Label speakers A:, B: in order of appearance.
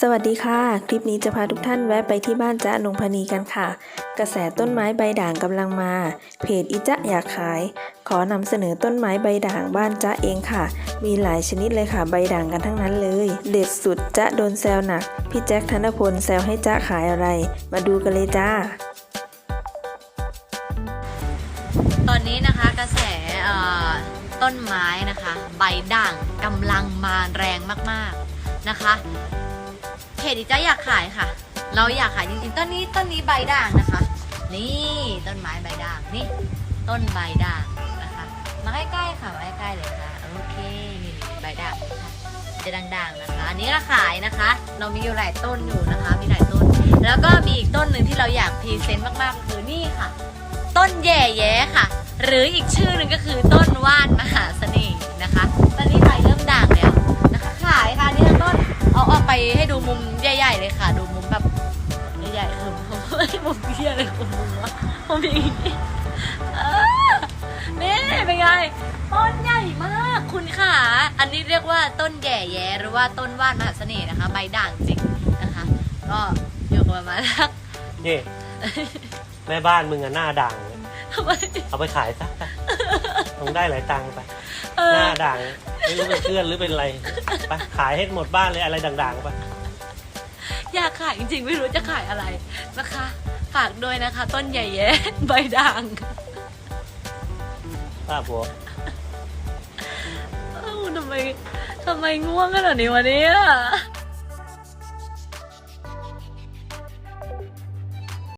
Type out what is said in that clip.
A: สวัสดีค่ะ คลิปนี้จะพาทุกท่านแวะไปที่บ้านจ๊ะนงพนีกันค่ะ กระแสต้นไม้ใบด่างกำลังมา เพจอิจ๊ะอยากขาย ขอนำเสนอต้นไม้ใบด่างบ้านจ๊ะเองค่ะ มีหลายชนิดเลยค่ะใบด่างกันทั้งนั้นเลย เด็ดสุดจ๊ะโดนแซวหนัก พี่แจ็คธนพลแซวให้จ๊ะขายอะไร มาดูกันเลยจ้า
B: ตอนนี้นะคะกระแสต้นไม้นะคะ ใบด่างกำลังมาแรงมากๆ นะคะเพจอีจ้าอยากขายค่ะ เราอยากขายจริงๆต้นนี้ต้นนี้ใบด่างนะคะ นี่ต้นไม้ใบด่างนี่ต้นใบด่างนะคะ มาใกล้ๆค่ะมาใกล้ๆเลยค่ะโอเคนี่ใบด่างนะคะจะด่างๆนะคะอันนี้ก็ขายนะคะ เรามีอยู่หลายต้นอยู่นะคะมีหลายต้น แล้วก็มีอีกต้นหนึ่งที่เราอยากพรีเซนต์มากๆคือนี่ค่ะ ต้นแย่แย้ค่ะ หรืออีกชื่อหนึ่งก็คือต้น เลยค่ะ ดูมุมแบบใหญ่ๆคือมุมมุมเที่ยเลยคุณมุมวะมุมอย่างนี้เออนี่เป็นไง ต้นใหญ่มากคุณค่ะ อันนี้เรียกว่าต้นแย่แย้หรือว่าต้นว่านมหาเสน่ห์นะคะ ใบด่างจริงนะคะ ก็อยู่กันประมาณสัก
C: นี่แม่บ้านมึงอะหน้าด่างเนี่ย
B: ทำไม
C: เอาไปขายซะไปคงได้หลายตังค์ไป
B: เอ
C: ห
B: อ
C: น้าด่างไม่รู้เป็นเพื่อนหรือเป็นอะไรไปขายให้หมดบ้านเลยอะไรด่างๆไป
B: อยากขายจริงๆ ไม่รู้จะขายอะไรนะคะฝากด้วยนะคะ ต้นใหญ่แย้ใบด่าง
C: ป้าบัว
B: เอ้าทำไมทำไมง่วงขนาดนี้วันนี้